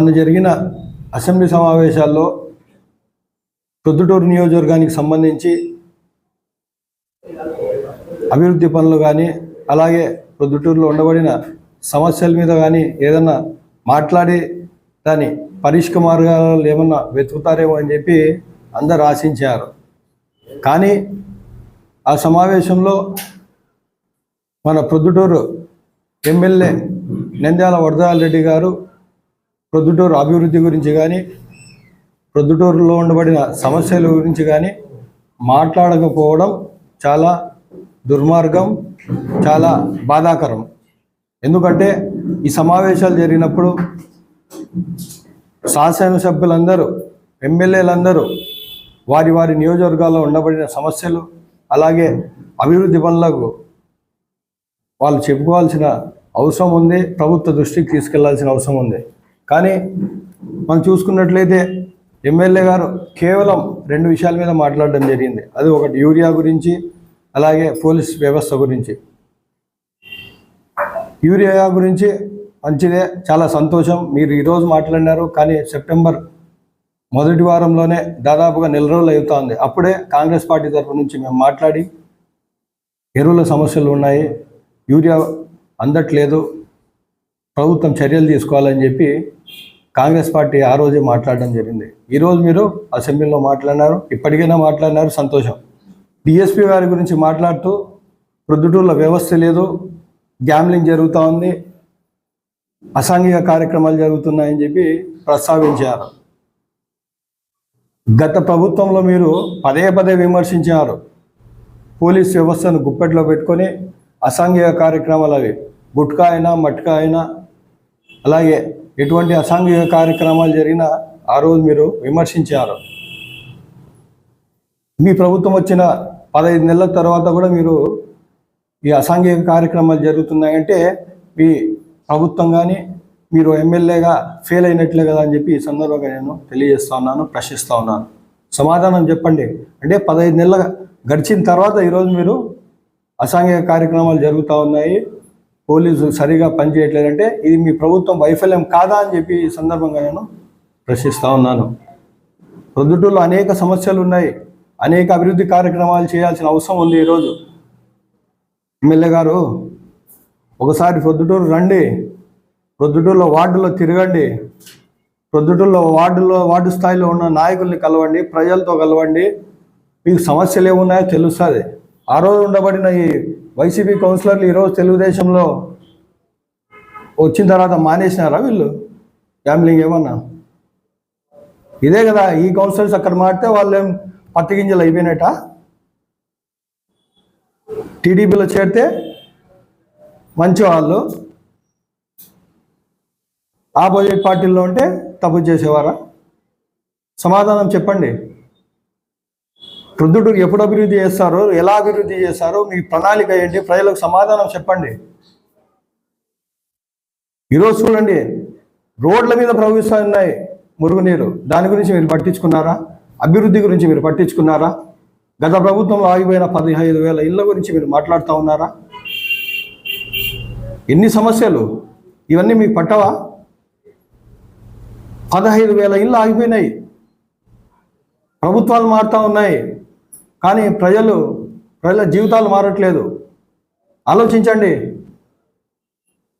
మొన్న జరిగిన అసెంబ్లీ సమావేశాల్లో ప్రొద్దుటూరు నియోజకవర్గానికి సంబంధించి అభివృద్ధి పనులు కానీ అలాగే ప్రొద్దుటూరులో ఉండబడిన సమస్యల మీద కానీ ఏదన్నా మాట్లాడి దాని పరిష్క మార్గాలు ఏమన్నా వెతుకుతారేమో అని చెప్పి అందరు ఆశించారు. కానీ ఆ సమావేశంలో మన ప్రొద్దుటూరు ఎమ్మెల్యే నంద్యాల వరదాల రెడ్డి గారు ప్రొద్దుటూరు అభివృద్ధి గురించి కానీ ప్రొద్దుటూరులో ఉండబడిన సమస్యల గురించి కానీ మాట్లాడకపోవడం చాలా దుర్మార్గం చాలా బాధాకరం. ఎందుకంటే ఈ సమావేశాలు జరిగినప్పుడు శాసనసభ్యులందరూ ఎమ్మెల్యేలందరూ వారి వారి నియోజకవర్గాల్లో ఉండబడిన సమస్యలు అలాగే అభివృద్ధి పనులకు వాళ్ళు చెప్పుకోవాల్సిన అవసరం ఉంది ప్రభుత్వ దృష్టికి తీసుకెళ్ళాల్సిన అవసరం ఉంది. కానీ మనం చూసుకున్నట్లయితే ఎమ్మెల్యే గారు కేవలం రెండు విషయాల మీద మాట్లాడడం జరిగింది. అది ఒకటి యూరియా గురించి అలాగే పోలీస్ వ్యవస్థ గురించి. యూరియా గురించి మంచిదే చాలా సంతోషం. మీరు ఈరోజు మాట్లాడినారు కానీ సెప్టెంబర్ మొదటి వారంలోనే దాదాపుగా నెల రోజులు అవుతోంది. అప్పుడే కాంగ్రెస్ పార్టీ తరఫు నుంచి మేము మాట్లాడి ఎరువుల సమస్యలు ఉన్నాయి. యూరియా అందట్లేదు. ప్రభుత్వం చర్యలు తీసుకోవాలని చెప్పి కాంగ్రెస్ పార్టీ ఆ రోజే మాట్లాడడం జరిగింది. ఈరోజు మీరు అసెంబ్లీలో మాట్లాడినారు ఇప్పటికైనా మాట్లాడినారు సంతోషం. డిఎస్పీ గారి గురించి మాట్లాడుతూ ప్రొద్దుటూరులో వ్యవస్థ లేదు గ్యామ్లింగ్ జరుగుతూ ఉంది అసాంఘిక కార్యక్రమాలు జరుగుతున్నాయని చెప్పి ప్రస్తావించారు. గత ప్రభుత్వంలో మీరు పదే పదే విమర్శించారు. పోలీస్ వ్యవస్థను గుప్పెట్లో పెట్టుకొని అసాంఘిక కార్యక్రమాలు అవి గుట్కా అయినా మట్కా అయినా అలాగే ఎటువంటి అసాంఘిక కార్యక్రమాలు జరిగినా ఆ రోజు మీరు విమర్శించారు. మీ ప్రభుత్వం వచ్చిన పదహైదు నెలల తర్వాత కూడా మీరు ఈ అసాంఘిక కార్యక్రమాలు జరుగుతున్నాయంటే మీ ప్రభుత్వం కానీ మీరు ఎమ్మెల్యేగా ఫెయిల్ అయినట్లే కదా అని చెప్పి ఈ సందర్భంగా నేను తెలియజేస్తా ఉన్నాను ప్రశ్నిస్తూ ఉన్నాను. సమాధానం చెప్పండి. అంటే పదహైదు నెలల గడిచిన తర్వాత ఈరోజు మీరు అసాంఘిక కార్యక్రమాలు జరుగుతూ ఉన్నాయి. పోలీసు సరిగా పనిచేయట్లేదంటే ఇది మీ ప్రభుత్వం వైఫల్యం కాదా అని చెప్పి ఈ సందర్భంగా నేను ప్రశ్నిస్తూ ఉన్నాను. ప్రొద్దుటూరులో అనేక సమస్యలు ఉన్నాయి అనేక అభివృద్ధి కార్యక్రమాలు చేయాల్సిన అవసరం ఉంది ఈరోజు. ఎమ్మెల్యే గారు ఒకసారి ప్రొద్దుటూరు రండి. ప్రొద్దుటూరులో వార్డులో తిరగండి. ప్రొద్దుటూరులో వార్డులో వార్డు స్థాయిలో ఉన్న నాయకుల్ని కలవండి ప్రజలతో కలవండి. మీకు సమస్యలు ఏమున్నాయో తెలుస్తుంది. ఆ రోజు ఉండబడిన ఈ వైసీపీ కౌన్సిలర్లు ఈరోజు తెలుగుదేశంలో వచ్చిన తర్వాత మానేసినారా వీళ్ళు? ఫ్యామిలింగ్ ఏమన్నా? ఇదే కదా ఈ కౌన్సిలర్స్ అక్కడ మారితే వాళ్ళు ఏం పత్తి గింజలు అయిపోయినట్ట? టీడీపీలో చేరితే మంచి వాళ్ళు. ఆపోజిట్ పార్టీల్లో ఉంటే తప్పు చేసేవారా? సమాధానం చెప్పండి. వృద్ధుడు ఎప్పుడు అభివృద్ధి చేస్తారో ఎలా అభివృద్ధి చేస్తారో మీ ప్రణాళిక ఏంటి? ప్రజలకు సమాధానం చెప్పండి. ఈరోజు చూడండి రోడ్ల మీద ప్రవహిస్తూ ఉన్నాయి మురుగునీరు. దాని గురించి మీరు పట్టించుకున్నారా? అభివృద్ధి గురించి మీరు పట్టించుకున్నారా? గత ప్రభుత్వంలో ఆగిపోయిన పదిహేను వేల ఇళ్ళ గురించి మీరు మాట్లాడుతూ ఉన్నారా? ఎన్ని సమస్యలు? ఇవన్నీ మీకు పట్టవా? పదహైదు వేల ఇళ్ళు ఆగిపోయినాయి. ప్రభుత్వాలు మారుతూ ఉన్నాయి. కానీ ప్రజలు ప్రజల జీవితాలు మారట్లేదు. ఆలోచించండి.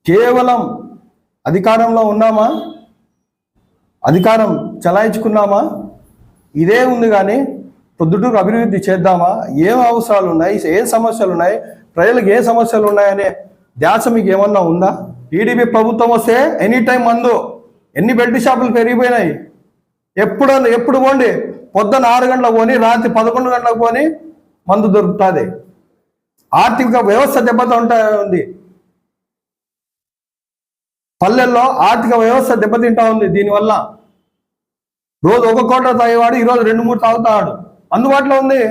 కేవలం అధికారంలో ఉన్నామా? అధికారం చలాయించుకున్నామా? ఇదే ఉంది కానీ పొద్దుటూరు అభివృద్ధి చేద్దామా? ఏం అవసరాలు ఉన్నాయి? ఏ సమస్యలు ఉన్నాయి? ప్రజలకు ఏ సమస్యలు ఉన్నాయనే ధ్యాస మీకు ఏమన్నా ఉందా? టీడీపీ ప్రభుత్వం వస్తే ఎనీ టైం మందు. ఎన్ని బెడ్ షాపులు పెరిగిపోయినాయి? ఎప్పుడు ఎప్పుడు పోండి? పొద్దున్న ఆరు గంటలకు పోని రాత్రి పదకొండు గంటలకు పోని మందు దొరుకుతుంది. ఆర్థిక వ్యవస్థ దెబ్బతో ఉంటా ఉంది. పల్లెల్లో ఆర్థిక వ్యవస్థ దెబ్బతింటా ఉంది దీనివల్ల. రోజు ఒక కోట తాగేవాడు ఈరోజు రెండు మూడు తాగుతాడు. అందుబాటులో ఉంది.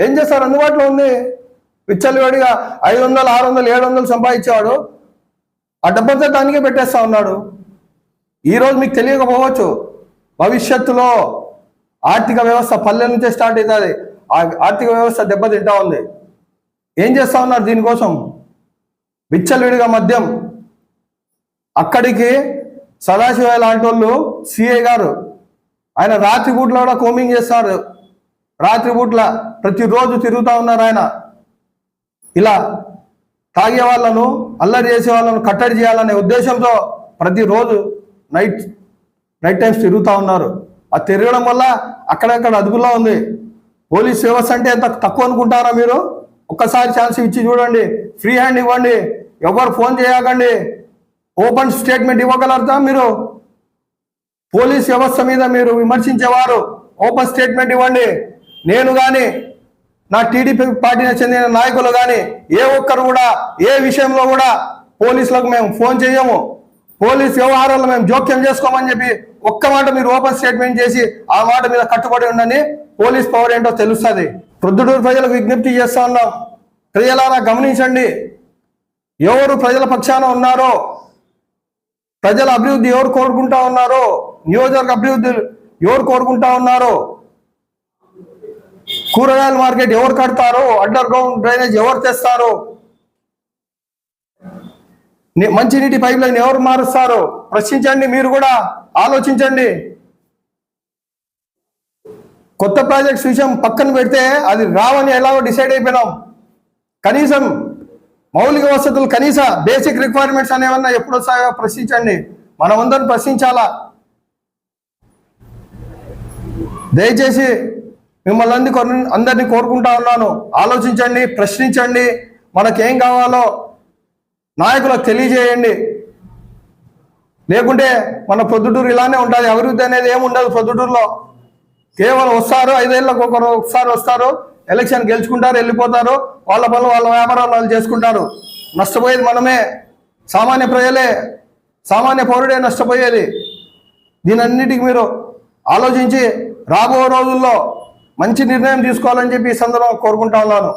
ఏం చేస్తారు? అందుబాటులో ఉంది. విచ్చలవాడిగా ఐదు వందలు ఆరు వందలు ఏడు వందలు సంపాదించేవాడు ఆ డబ్బంతా దానికే పెట్టేస్తా ఉన్నాడు. ఈరోజు మీకు తెలియకపోవచ్చు. భవిష్యత్తులో ఆర్థిక వ్యవస్థ పల్లె నుంచే స్టార్ట్ అవుతుంది. ఆ ఆర్థిక వ్యవస్థ దెబ్బతింటా ఉంది. ఏం చేస్తా ఉన్నారు దీనికోసం? విచ్చలవిడిగా మద్యం. అక్కడికి సదాశివ లాంటి వాళ్ళు సిఐ గారు ఆయన రాత్రిపూట్ల కూడా కోమింగ్ చేస్తారు. రాత్రిపూట్ల ప్రతిరోజు తిరుగుతూ ఉన్నారు ఆయన. ఇలా తాగే వాళ్ళను అల్లరి చేసే వాళ్ళను కట్టడి చేయాలనే ఉద్దేశంతో ప్రతిరోజు నైట్ నైట్ టైమ్స్ తిరుగుతూ ఉన్నారు. ఆ తిరగడం వల్ల అక్కడక్కడ అదుపులో ఉంది. పోలీస్ వ్యవస్థ అంటే ఎంత తక్కువ అనుకుంటారా మీరు? ఒక్కసారి ఛాన్స్ ఇచ్చి చూడండి. ఫ్రీ హ్యాండ్ ఇవ్వండి. ఎవరు ఫోన్ చేయకండి. ఓపెన్ స్టేట్మెంట్ ఇవ్వగలుగుతా మీరు? పోలీస్ వ్యవస్థ మీద మీరు విమర్శించేవారు. ఓపెన్ స్టేట్మెంట్ ఇవ్వండి. నేను కానీ నా టీడీపీ పార్టీకి చెందిన నాయకులు కానీ ఏ ఒక్కరు కూడా ఏ విషయంలో కూడా పోలీసులకు మేము ఫోన్ చేయము. పోలీస్ వ్యవహారాలు మేము జోక్యం చేసుకోమని చెప్పి ఒక్క మాట మీరు ఓపెన్ స్టేట్మెంట్ చేసి ఆ మాట మీద కట్టుబడి ఉండని పోలీస్ పవర్ ఏంటో తెలుస్తుంది. ప్రొద్దుటూరు ప్రజలకు విజ్ఞప్తి చేస్తా ఉన్నాం. ప్రజలారా గమనించండి. ఎవరు ప్రజల పక్షాన ఉన్నారో ప్రజల అభివృద్ధి ఎవరు కోరుకుంటా ఉన్నారో నియోజకవర్గ అభివృద్ధి ఎవరు కోరుకుంటా ఉన్నారో కూరగాయల మార్కెట్ ఎవరు కడతారో అండర్ గ్రౌండ్ డ్రైనేజ్ ఎవరు తెస్తారో మంచినీటి పైప్ లైన్ ఎవరు మారుస్తారో ప్రశ్నించండి మీరు కూడా ఆలోచించండి. కొత్త ప్రాజెక్ట్స్ విషయం పక్కన పెడితే అది రావని ఎలాగో డిసైడ్ అయిపోయినాం. కనీసం మౌలిక వసతులు కనీస బేసిక్ రిక్వైర్మెంట్స్ అనేవన్నా ఎప్పుడు వస్తాయో ప్రశ్నించండి. మనమందరం ప్రశ్నించాలా? దయచేసి మిమ్మల్ని అంది అందరినీ కోరుకుంటా ఉన్నాను. ఆలోచించండి ప్రశ్నించండి. మనకేం కావాలో నాయకులకు తెలియజేయండి. లేకుంటే మన పొద్దుటూరు ఇలానే ఉంటుంది. అభివృద్ధి అనేది ఏమి ఉండదు కేవలం వస్తారు ఐదేళ్ళకు ఒకరు ఒకసారి వస్తారు ఎలక్షన్ గెలుచుకుంటారు వెళ్ళిపోతారు వాళ్ళ పనులు వాళ్ళ వ్యాపారాలు వాళ్ళు చేసుకుంటారు. నష్టపోయేది మనమే. సామాన్య ప్రజలే సామాన్య పౌరుడే నష్టపోయేది. దీనన్నిటికి మీరు ఆలోచించి రాబో రోజుల్లో మంచి నిర్ణయం తీసుకోవాలని చెప్పి ఈ సందర్భంగా కోరుకుంటా ఉన్నాను.